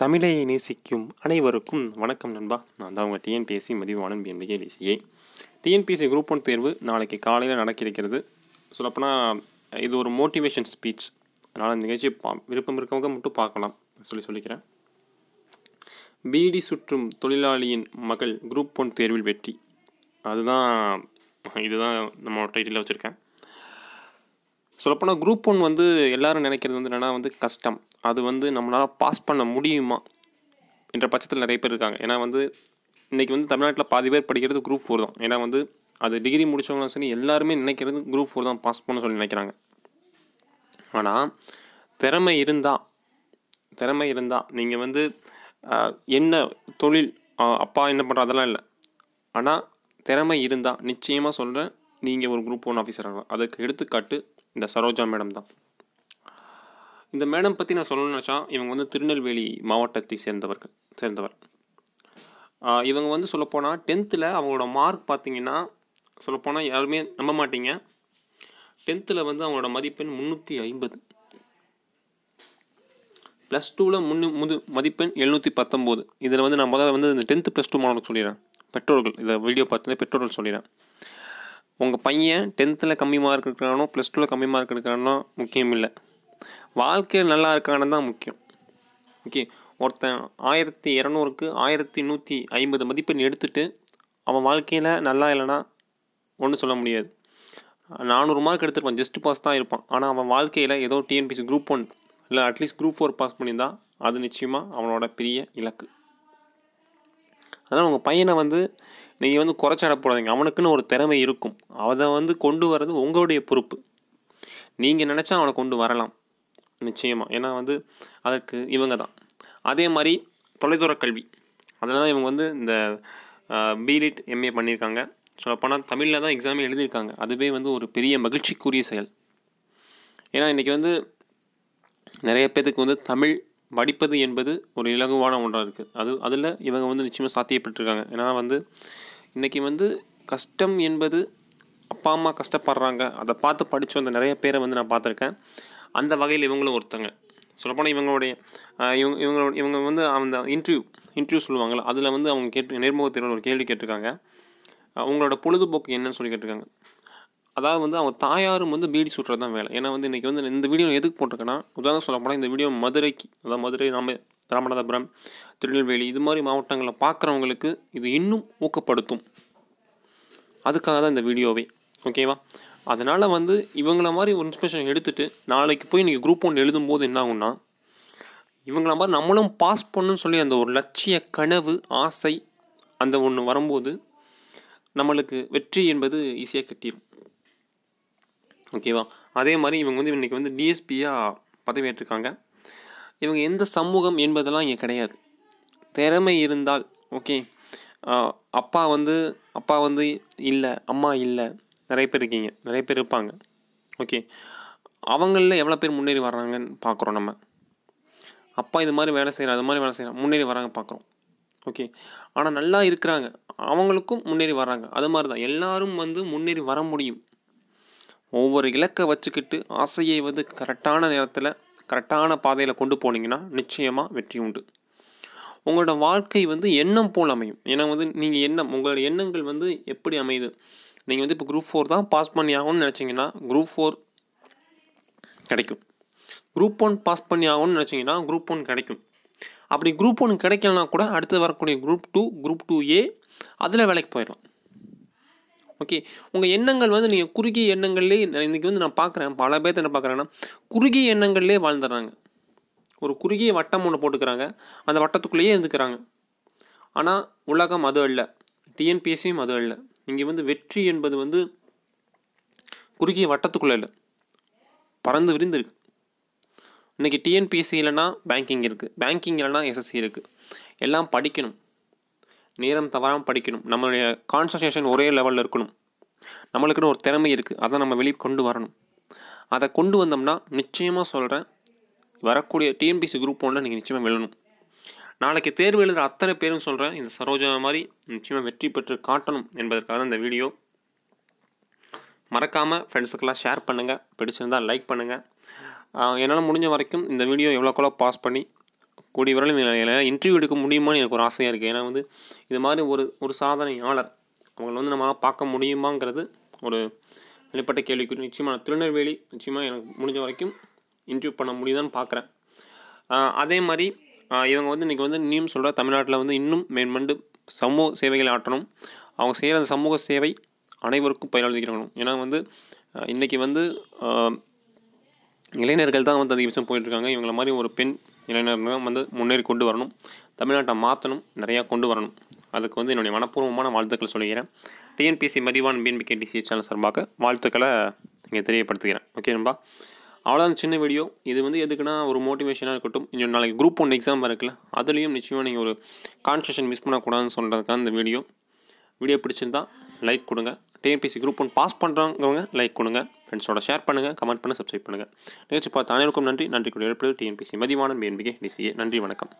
தமிழை நேசிக்கும் அனைவருக்கும் வணக்கம் நண்பா. நான் தான் உங்கள் TNPSC Mathivanan PMPK TCA TNPSC group one தேர்வு நாளைக்கு காலையில் நடக்கிருக்கிறது சொல்லப்போனால் இது ஒரு மோட்டிவேஷன் ஸ்பீச் அதனால் இந்த நிகழ்ச்சி பா விருப்பம் இருக்கவங்க மட்டும் பார்க்கலாம். சொல்லி சொல்லிக்கிறேன். பீடி சுற்றும் தொழிலாளியின் மகள் குரூப் ஒன் தேர்வில் வெற்றி. அதுதான் இதுதான் நம்ம டைட்டிலில் வச்சுருக்கேன். சொல்லப்போனால் குரூப் ஒன் வந்து எல்லோரும் நினைக்கிறது வந்து என்னென்னா வந்து கஷ்டம். அது வந்து நம்மளால் பாஸ் பண்ண முடியுமா? என்ற பட்சத்தில் நிறைய பேர் இருக்காங்க. ஏன்னா வந்து இன்றைக்கி வந்து தமிழ்நாட்டில் பாதி பேர் படிக்கிறது குரூப் ஃபோர் தான். ஏன்னா வந்து அது டிகிரி முடித்தவங்களும் சரி எல்லாருமே நினைக்கிறது குரூப் ஃபோர் தான் பாஸ் பண்ண சொல்லி நினைக்கிறாங்க. ஆனால் திறமை இருந்தால் திறமை இருந்தால் நீங்கள் வந்து என்ன தொழில் அப்பா என்ன பண்ணுற அதெல்லாம் இல்லை. ஆனால் திறமை இருந்தால் நிச்சயமாக சொல்கிறேன் நீங்கள் ஒரு குரூப் ஒன் ஆஃபீஸர் ஆகலாம். அதுக்கு எடுத்துக்காட்டு இந்த சரோஜா மேடம் தான். இந்த மேடம் பற்றி நான் சொல்லணும்னு நினச்சா இவங்க வந்து திருநெல்வேலி மாவட்டத்தை சேர்ந்தவர்கள் சேர்ந்தவர். இவங்க வந்து சொல்லப்போனால் டென்த்தில் அவங்களோட மார்க் பார்த்தீங்கன்னா சொல்லப்போனால் யாருமே நம்ப மாட்டீங்க. டென்த்தில் வந்து அவங்களோட மதிப்பெண் முந்நூற்றி ஐம்பது. ப்ளஸ் டூவில் முன்னு முது மதிப்பெண் எழுநூற்றி பத்தொம்போது. இதில் வந்து நான் முதல்ல வந்து இந்த டென்த்து ப்ளஸ் டூ மாணவர்களுக்கு சொல்லிடுறேன். பெற்றோர்கள் இதை வீடியோ பார்த்து பெற்றோர்கள் சொல்லிடுறேன். உங்கள் பையன் டென்த்தில் கம்மி மார்க் எடுக்கிறானோ ப்ளஸ் டூவில் கம்மி மார்க் எடுக்கிறானோ முக்கியம் இல்லை. வாழ்க்கையில் நல்லா இருக்கானு தான் முக்கியம். ஓகே? ஒருத்தன் ஆயிரத்தி இரநூறுக்கு ஆயிரத்தி நூற்றி ஐம்பது மதிப்பெண் எடுத்துட்டு அவன் வாழ்க்கையில் நல்லா இல்லைன்னா ஒன்றும் சொல்ல முடியாது. நானூறு மார்க் எடுத்திருப்பான். ஜஸ்ட் பாஸ் தான் இருப்பான். ஆனால் அவன் வாழ்க்கையில் ஏதோ டிஎன்பிசி குரூப் ஒன் இல்லை at least group four pass பண்ணியிருந்தா அது நிச்சயமாக அவனோட பெரிய இலக்கு. அதனால் உங்கள் பையனை வந்து நீங்கள் வந்து குறைச்சாட போடாதீங்க அவனுக்குன்னு ஒரு திறமை இருக்கும். அதை வந்து கொண்டு வர்றது உங்களுடைய பொறுப்பு. நீங்கள் நினச்சா அவனை கொண்டு வரலாம். நிச்சயமாக ஏன்னா வந்து அதற்கு இவங்க தான் அதே மாதிரி தொலைதூர கல்வி. அதில் தான் இவங்க வந்து இந்த பிலிட் எம்ஏ பண்ணியிருக்காங்க. சொல்லப்போனால் தமிழில் தான் எக்ஸாமே எழுதியிருக்காங்க. அதுவே வந்து ஒரு பெரிய மகிழ்ச்சிக்குரிய செயல். ஏன்னா இன்றைக்கி வந்து நிறைய பேத்துக்கு வந்து தமிழ் படிப்பது என்பது ஒரு இலகுவான ஒன்றாக இருக்குது அது அதில் இவங்க வந்து நிச்சயமாக சாத்தியப்பட்டிருக்காங்க. ஏன்னா வந்து இன்றைக்கி வந்து கஷ்டம் என்பது அப்பா அம்மா கஷ்டப்படுறாங்க. அதை பார்த்து படித்து வந்த நிறைய பேரை வந்து நான் பார்த்துருக்கேன். அந்த வகையில் இவங்களும் ஒருத்தங்க. சொல்லப்போனால் இவங்களுடைய இவங்க இவங்களோட இவங்க வந்து அந்த இன்டர்வியூ இன்டர்வியூ சொல்லுவாங்கள்ல அதில் வந்து அவங்க கேட்டு நேர்முக தேர்வில் ஒரு கேள்வி கேட்டிருக்காங்க. அவங்களோட பொழுதுபோக்கு என்னன்னு சொல்லி கேட்டிருக்காங்க. அதாவது வந்து அவங்க தாயாரும் வந்து பீடி சுட்டுறது தான் வேலை. ஏன்னா வந்து இன்றைக்கி வந்து இந்த வீடியோ எதுக்கு போட்டிருக்கேன்னா உதாரணம் சொல்லப்போனால் இந்த வீடியோ மதுரைக்கு அதாவது மதுரை ராம ராமநாதபுரம் திருநெல்வேலி இது மாதிரி மாவட்டங்களில் பார்க்குறவங்களுக்கு இது இன்னும் ஊக்கப்படுத்தும். அதுக்காக தான் இந்த வீடியோவே. ஓகேவா? அதனால் வந்து இவங்கள மாதிரி ஒரு இன்ஸ்பிரேஷன் எடுத்துகிட்டு நாளைக்கு போய் நீங்கள் குரூப் ஒன்று எழுதும்போது என்ன ஆகும்னா இவங்கள மாதிரி நம்மளும் பாஸ் பண்ணணும்னு சொல்லி அந்த ஒரு லட்சிய கனவு ஆசை அந்த ஒன்று வரும்போது நம்மளுக்கு வெற்றி என்பது ஈஸியாக கட்டிடும் ஓகேவா அதே மாதிரி இவங்க வந்து இன்றைக்கி வந்து டிஎஸ்பியாக பதவியேற்றிருக்காங்க. இவங்க எந்த சமூகம் என்பதெல்லாம் இங்கே கிடையாது. திறமை இருந்தால் ஓகே அப்பா வந்து அப்பா வந்து இல்லை அம்மா இல்லை நிறைய பேர் இருக்கீங்க. நிறைய பேர் இருப்பாங்க. ஓகே அவங்களில் எவ்வளோ பேர் முன்னேறி வர்றாங்கன்னு பார்க்குறோம் நம்ம. அப்பா இது மாதிரி வேலை செய்கிறேன் அது மாதிரி வேலை செய்கிறான் முன்னேறி வராங்க பார்க்குறோம். ஓகே ஆனால் நல்லா இருக்கிறாங்க. அவங்களுக்கும் முன்னேறி வராங்க அது மாதிரி தான் எல்லாரும் வந்து முன்னேறி வர முடியும். ஒவ்வொரு இலக்கை வச்சுக்கிட்டு ஆசையை வந்து கரெக்டான நேரத்தில் கரெக்டான பாதையில் கொண்டு போனீங்கன்னா நிச்சயமாக வெற்றி உண்டு. உங்களோட வாழ்க்கை வந்து எண்ணம் போல் அமையும். ஏன்னா வந்து நீங்கள் எண்ணம் உங்களோட எண்ணங்கள் வந்து எப்படி அமையுது? நீங்கள் வந்து இப்போ குரூப் ஃபோர் தான் பாஸ் பண்ணி ஆகணும்னு நினச்சிங்கன்னா குரூப் ஃபோர் கிடைக்கும். குரூப் ஒன் பாஸ் பண்ணி ஆகணும்னு நினச்சிங்கன்னா குரூப் ஒன் கிடைக்கும். அப்படி குரூப் ஒன் கிடைக்கலனா கூட அடுத்து வரக்கூடிய group two group two A அதில் வேலைக்கு போயிடலாம். ஓகே உங்கள் எண்ணங்கள் வந்து நீங்கள் குறுகிய எண்ணங்கள்லேயே இன்றைக்கி வந்து நான் பார்க்குறேன் பல பேர்த்த என்ன பார்க்குறேன்னா குறுகிய எண்ணங்கள்லேயே வாழ்ந்துடுறாங்க. ஒரு குறுகிய வட்டம் ஒன்று போட்டுக்கிறாங்க. அந்த வட்டத்துக்குள்ளேயே இருந்துக்கிறாங்க. ஆனால் உலகம் அது இல்லை டிஎன்பிஎஸ்சியும் அது இல்லை இங்கே வந்து வெற்றி என்பது வந்து குறுகிய வட்டத்துக்குள்ளே இல்லை. பறந்து விரிந்துருக்கு இன்றைக்கி டிஎன்பிஎஸ்சி இல்லைன்னா பேங்கிங் இருக்குது பேங்கிங் இல்லைன்னா எஸ்எஸ்சி இருக்குது எல்லாம் படிக்கணும். நேரம் தவறாமல் படிக்கணும். நம்மளுடைய கான்சன்ட்ரேஷன் ஒரே லெவலில் இருக்கணும். நம்மளுக்குன்னு ஒரு திறமை இருக்குது அதை நம்ம வெளியே கொண்டு வரணும். அதை கொண்டு வந்தோம்னா நிச்சயமாக சொல்கிறேன் வரக்கூடிய டிஎன்பிசி குரூப் ஒன்றில் நீங்கள் நிச்சயமாக விழணும். நாளைக்கு தேர்வு எழுதுகிற அத்தனை பேரும் சொல்கிறேன் இந்த சரோஜா மாதிரி நிச்சயமாக வெற்றி பெற்று காட்டணும் என்பதற்காக தான் இந்த வீடியோ. மறக்காமல் ஃப்ரெண்ட்ஸுக்கெல்லாம் ஷேர் பண்ணுங்கள் பிடிச்சிருந்தால் லைக் பண்ணுங்கள் என்னால் முடிஞ்ச வரைக்கும் இந்த வீடியோ எவ்வளோக்கெவ்வளோ பாஸ் பண்ணி கூடிய விரைவில் இன்டர்வியூ எடுக்க முடியுமான்னு எனக்கு ஒரு ஆசையாக இருக்குது ஏன்னா வந்து இது மாதிரி ஒரு ஒரு சாதனையாளர் அவங்கள வந்து நம்ம பார்க்க முடியுமாங்கிறது ஒரு வெளிப்பட்ட கேள்விக்கு நிச்சயமாக நான் திருநெல்வேலி நிச்சயமாக எனக்கு முடிஞ்ச வரைக்கும் இன்டர்வியூ பண்ண முடியுதான்னு பார்க்குறேன். அதே மாதிரி இவங்க வந்து இன்றைக்கி வந்து இன்னும் சொல்கிற தமிழ்நாட்டில் வந்து இன்னும் மேன்மண்டு சமூக சேவைகளை ஆற்றணும். அவங்க செய்கிற அந்த சமூக சேவை அனைவருக்கும் பயனளிக்கணும். ஏன்னா வந்து இன்றைக்கி வந்து இளைஞர்கள் தான் வந்து அதிகபட்சம் போயிட்டுருக்காங்க. இவங்கள மாதிரி ஒரு பெண் இளைஞர்கள் வந்து முன்னேறி கொண்டு வரணும். தமிழ்நாட்டை மாற்றணும் நிறையா கொண்டு வரணும். அதுக்கு வந்து என்னுடைய மனப்பூர்வமான வாழ்த்துக்கள் சொல்லிக்கிறேன். TNPC Mathivan PNP KTC channel சார்பாக வாழ்த்துக்களை இங்கே தெரியப்படுத்துகிறேன். ஓகே நண்பா? அவ்வளோதான் சின்ன வீடியோ இது வந்து எதுக்குன்னா ஒரு மோட்டிவேஷனாக இருக்கட்டும். இன்னும் நாளைக்கு குரூப் ஒன் எக்ஸாம் இருக்குல்ல அதுலேயும் நிச்சயமாக நீங்கள் ஒரு கான்சன்ட்ரேஷன் மிஸ் பண்ணக்கூடாதுன்னு சொல்கிறதுக்காக இந்த வீடியோ வீடியோ பிடிச்சிருந்தா லைக் கொடுங்க. டிஎன்பிசி குரூப் ஒன் பாஸ் பண்ணுறவங்க லைக் கொடுங்க. ஃப்ரெண்ட்ஸோட ஷேர் பண்ணுங்கள் கமெண்ட் பண்ண சப்ஸ்கிரைப் பண்ணுங்கள் நிகழ்ச்சி பார்த்து அனைவருக்கும் நன்றி. நன்றி கூட டிஎன்பிசி மதிவான பிஎன்பிகே டிசிஏ நன்றி வணக்கம்.